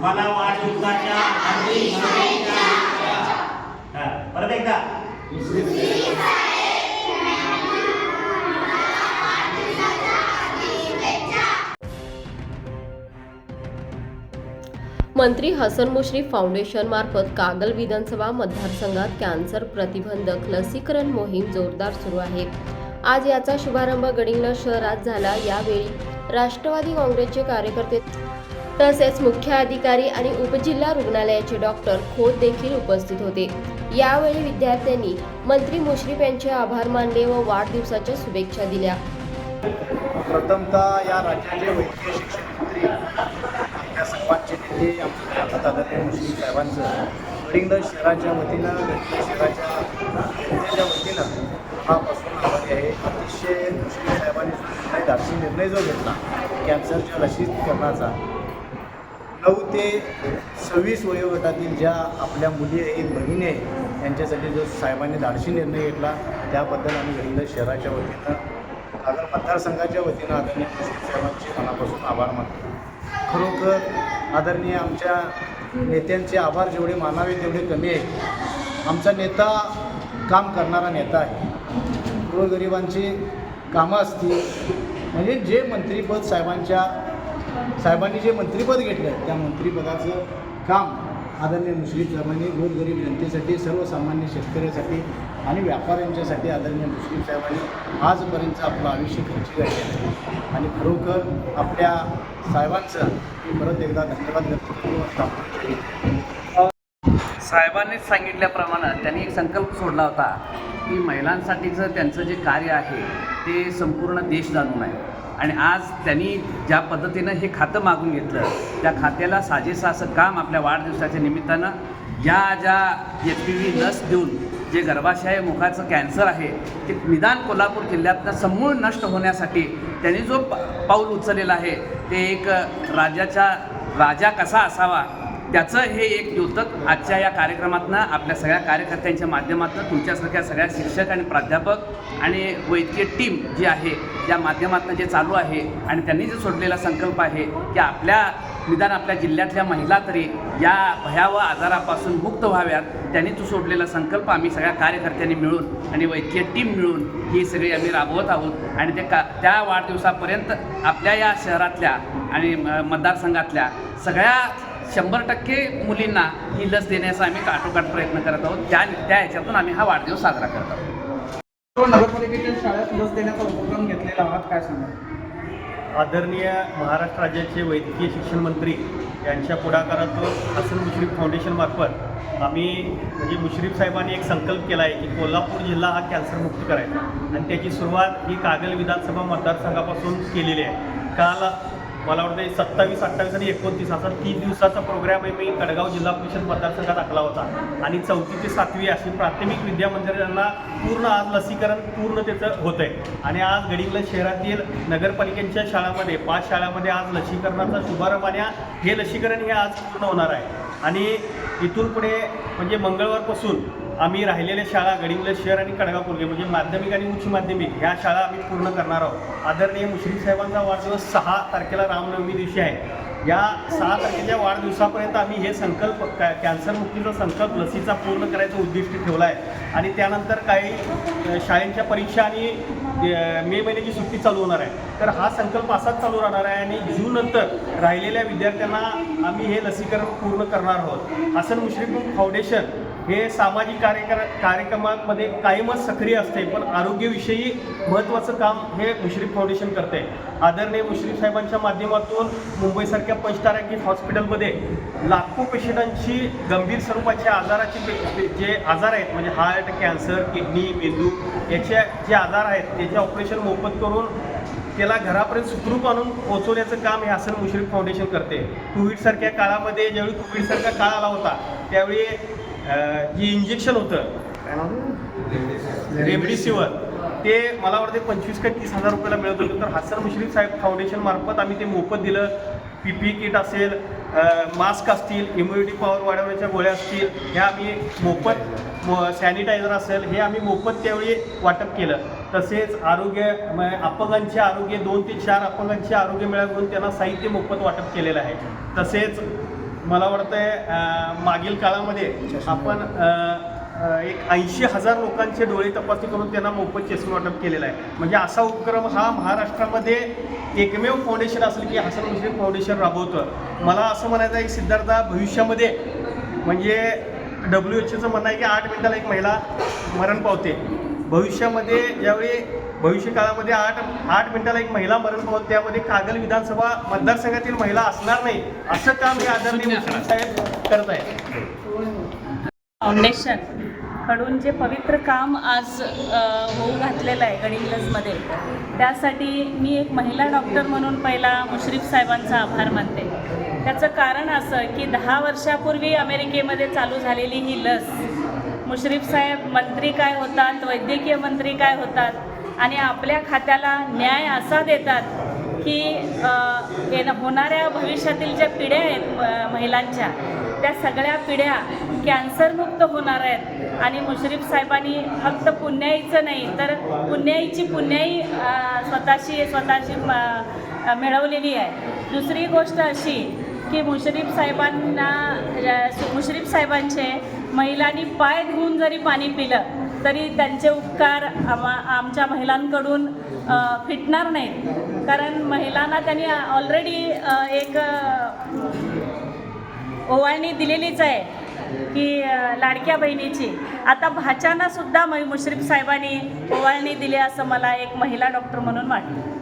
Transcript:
मला वाढदिवसाच्या हार्दिक शुभेच्छा परत एकदा. मंत्री हसन मुश्रीफ फाउंडेशन मार्फत कागल विधानसभा मतदारसंघात कॅन्सर प्रतिबंधक लसीकरण मोहीम जोरदार सुरू आहे. आज याचा शुभारंभ गडिंगला शहरात झाला. यावेळी राष्ट्रवादी काँग्रेसचे कार्यकर्ते तसेच मुख्य अधिकारी आणि उपजिल्हा रुग्णालयाचे डॉक्टर खोत देखील उपस्थित होते. यावेळी विद्यार्थ्यांनी मंत्री मुश्रीफ यांचे आभार मानले व वाढदिवसाच्या शुभेच्छा दिल्या. प्रथमतः या राज्याचे वैद्यकीय शिक्षण मंत्री या सर्वांचे नेते आमच्या हातात मुश्रीफ साहेबांचं गडिंग्लज शहराच्या वतीनं गडिंग्लज शहराच्या जनतेच्या वतीनं मनापासून आभारी आहे. अतिशय मुश्रीफ साहेबांनी जो धाडसी निर्णय जो घेतला कॅन्सरच्या लसीकरणाचा नऊ ते सव्वीस वयोगटातील ज्या आपल्या मुली आहेत बहिणी आहेत त्यांच्यासाठी जो साहेबांनी धाडशी निर्णय घेतला त्याबद्दल आम्ही गडिंग्लज शहराच्या वतीनं कागल मतदारसंघाच्या वतीनं आदरणीय साहेबांचे मनापासून आभार मानतो. खरोखर आदरणीय आमच्या नेत्यांचे आभार जेवढे मानावे तेवढे कमी आहे आमचा नेता काम करणारा नेता आहे. गोरगरिबांची कामं असतील म्हणजे जे मंत्रीपद साहेबांच्या साहेबांनी जे मंत्रीपद घेतलं त्या मंत्रीपदाचं काम आदरणीय मुश्रीफ साहेबांनी गोरगरीब जनतेसाठी सर्वसामान्य शेतकऱ्यासाठी आणि व्यापाऱ्यांच्यासाठी आदरणीय मुश्रीफ साहेबांनी आजपर्यंत आपलं आयुष्य खर्ची आहे. आणि खरोखर आपल्या साहेबांचं मी परत एकदा धन्यवाद व्यक्त करतो साहेबांनीच सांगितल्याप्रमाणे त्यांनी एक संकल्प सोडला होता की महिलांसाठीचं त्यांचं जे कार्य आहे ते संपूर्ण देश जाणून आहे. आणि आज त्यांनी ज्या पद्धतीनं हे खातं मागून घेतलं त्या खात्याला साजेसं असं काम आपल्या वाढदिवसाच्या निमित्तानं ज्या ज्या एच पी व्ही लस देऊन जे गर्भाशय मुखाचं कॅन्सर आहे ते निदान कोल्हापूर जिल्ह्यातनं समूळ नष्ट होण्यासाठी त्यांनी जो प पाऊल उचललेलं आहे ते एक राज्याचा राजा कसा असावा त्याचं हे एक द्योतक आजच्या या कार्यक्रमातनं आपल्या सगळ्या कार्यकर्त्यांच्या माध्यमातून तुमच्यासारख्या सगळ्या शिक्षक आणि प्राध्यापक आणि वैद्यकीय टीम जी आहे या माध्यमातून जे चालू आहे आणि त्यांनी जो सोडलेला संकल्प आहे की आपल्या निदान आपल्या जिल्ह्यातल्या महिला तरी या भयावह आजारापासून मुक्त व्हाव्यात त्यांनी तो सोडलेला संकल्प आम्ही सगळ्या कार्यकर्त्यांनी मिळून आणि वैद्यकीय टीम मिळून ही सगळी आम्ही राबवत आहोत. आणि ते का त्या वाढदिवसापर्यंत आपल्या या शहरातल्या आणि म- मतदारसंघातल्या सगळ्या शंभर टक्के मुलींना ही लस देण्याचा आम्ही काटोकाट प्रयत्न करत आहोत. त्या त्या ह्याच्यातून आम्ही हा वाढदिवस साजरा करत आहोत. तो नगरपालिकेच्या शाळेत लस देण्याचा उपक्रम घेतलेला आहात काय सांगा आदरणीय महाराष्ट्र राज्याचे वैद्यकीय शिक्षण मंत्री यांच्या पुढाकारातून हसन मुश्रीफ फाउंडेशनमार्फत आम्ही म्हणजे मुश्रीफ साहेबांनी एक संकल्प केला आहे की कोल्हापूर जिल्हा हा कॅन्सरमुक्त करायचा. आणि त्याची सुरुवात ही कागल विधानसभा मतदारसंघापासून केलेली आहे. काल मला वाटतं सत्तावीस अठ्ठावीस आणि एकोणतीस असा तीन दिवसाचा प्रोग्राम आहे. मी कडगाव जिल्हा परिषद मतदारसंघात आखला होता. आणि चौथी ते सातवी अशी प्राथमिक विद्यामंदिरांना पूर्ण आज लसीकरण पूर्ण त्याचं होतं आहे आणि आज गडिंगल शहरातील नगरपालिकेच्या शाळांमध्ये पाच शाळांमध्ये आज लसीकरणाचा शुभारंभ आणि हे लसीकरण हे आज पूर्ण होणार आहे. आणि इथून पुढे म्हणजे मंगळवारपासून आम्ही राहिलेल्या शाळा गडिंग्लज शहर आणि कडगापूर्गे म्हणजे माध्यमिक आणि उच्च माध्यमिक ह्या शाळा आम्ही पूर्ण करणार आहोत. आदरणीय मुश्रीफ साहेबांचा वाढदिवस सहा तारखेला रामनवमी दिवशी आहे. या सहा तारखेच्या वाढदिवसापर्यंत आम्ही हे संकल्प कॅ कॅन्सर मुक्तीचा संकल्प लसीचा पूर्ण करायचं उद्दिष्ट ठेवला आहे आणि त्यानंतर काही शाळेंच्या परीक्षा आणि मे महिन्याची सुट्टी चालू होणार आहे. तर हा संकल्प असाच चालू राहणार आहे आणि जून नंतर राहिलेल्या विद्यार्थ्यांना आम्ही हे लसीकरण पूर्ण करणार आहोत. हसन मुश्रीफ फाउंडेशन हे सामाजिक कार्यकर कार्यक्रमांमध्ये कायमच सक्रिय असते पण आरोग्यविषयी महत्त्वाचं काम हे मुश्रीफ फाउंडेशन करते. आदरणीय मुश्रीफ साहेबांच्या माध्यमातून मुंबईसारख्या पंचतारांकित हॉस्पिटलमध्ये लाखो पेशंटांची गंभीर स्वरूपाच्या आजाराचे जे आजार आहेत म्हणजे हार्ट कॅन्सर किडनी मेंदू याचे जे आजार आहेत त्याचे ऑपरेशन मोफत करून त्याला घरापर्यंत सुखरूप आणून पोहोचवण्याचं काम हे हसन मुश्रीफ फाउंडेशन करते. कोविडसारख्या काळामध्ये ज्यावेळी कोविडसारखा काळ आला होता त्यावेळी जे इंजेक्शन होतं. काय नाव रेमडेसिवीर ते मला वाटते पंचवीस का तीस हजार रुपयाला मिळत होतं. तर हसन मुश्रीफ साहेब फाउंडेशन मार्फत आम्ही ते मोफत दिलं. पी पी किट असेल मास्क असतील इम्युनिटी पॉवर वाढवण्याच्या गोळ्या असतील ह्या आम्ही मोफत सॅनिटायझर असेल हे आम्ही मोफत त्यावेळी वाटप केलं. तसेच आरोग्य म- अपंगांचे आरोग्य दोन ते चार अपंगांचे आरोग्य मेळा घेऊन त्यांना साहित्य मोफत वाटप केलेलं आहे. तसेच मला वाटतंय मागील काळामध्ये आपण एक ऐंशी हजार लोकांचे डोळे तपासणी करून त्यांना मोफत चष्मा वाटप केलेला आहे. म्हणजे असा उपक्रम हा महाराष्ट्रामध्ये एकमेव फाउंडेशन असेल की हसन मुश्रीफ फाउंडेशन राबवतं मला असं म्हणायचं आहे की भविष्यामध्ये म्हणजे डब्ल्यू एच ओचं म्हणणं आहे की आठ मिनिटाला एक महिला मरण पावते. भविष्यामध्ये ज्यावेळी भविष्य काळामध्ये आठ आठ मिनिटाला एक महिला मरण पावते त्यामध्ये कागल विधानसभा मतदारसंघातील महिला असणार नाही असं काम हे आदरणीय मुश्रीफ साहेब करत आहेत फाउंडेशनकडून जे पवित्र काम आज होऊ घातलेलं आहे गडिंग्लजमध्ये त्यासाठी मी एक महिला डॉक्टर म्हणून पहिला मुश्रीफ साहेबांचा आभार मानते. त्याचं कारण असं की दहा वर्षापूर्वी अमेरिकेमध्ये चालू झालेली ही लस मुश्रीफ साहेब मंत्री काय होतात वैद्यकीय मंत्री काय होतात आणि आपल्या खात्याला न्याय असा देतात की येणं होणाऱ्या भविष्यातील ज्या पिढ्या आहेत महिलांच्या त्या सगळ्या पिढ्या कॅन्सरमुक्त होणार आहेत. आणि मुश्रीफ साहेबांनी फक्त पुण्याईचं नाही तर पुण्याईची पुण्याई स्वतःशी स्वतःशी मिळवलेली आहे. दुसरी गोष्ट अशी की मुश्रीफ साहेबांना मुश्रीफ साहेबांचे महिलांनी पाय धुवून जरी पाणी पिलं तरी त्यांचे उपकार आमा आमच्या महिलांकडून फिटणार नाहीत. कारण महिलांना त्यांनी ऑलरेडी एक ओवाळणी दिलेलीच आहे की लाडक्या बहिणीची. आता भाच्यांना सुद्धा मुश्रीफ साहेबांनी ओवाळणी दिली असं मला एक महिला डॉक्टर म्हणून वाटतं.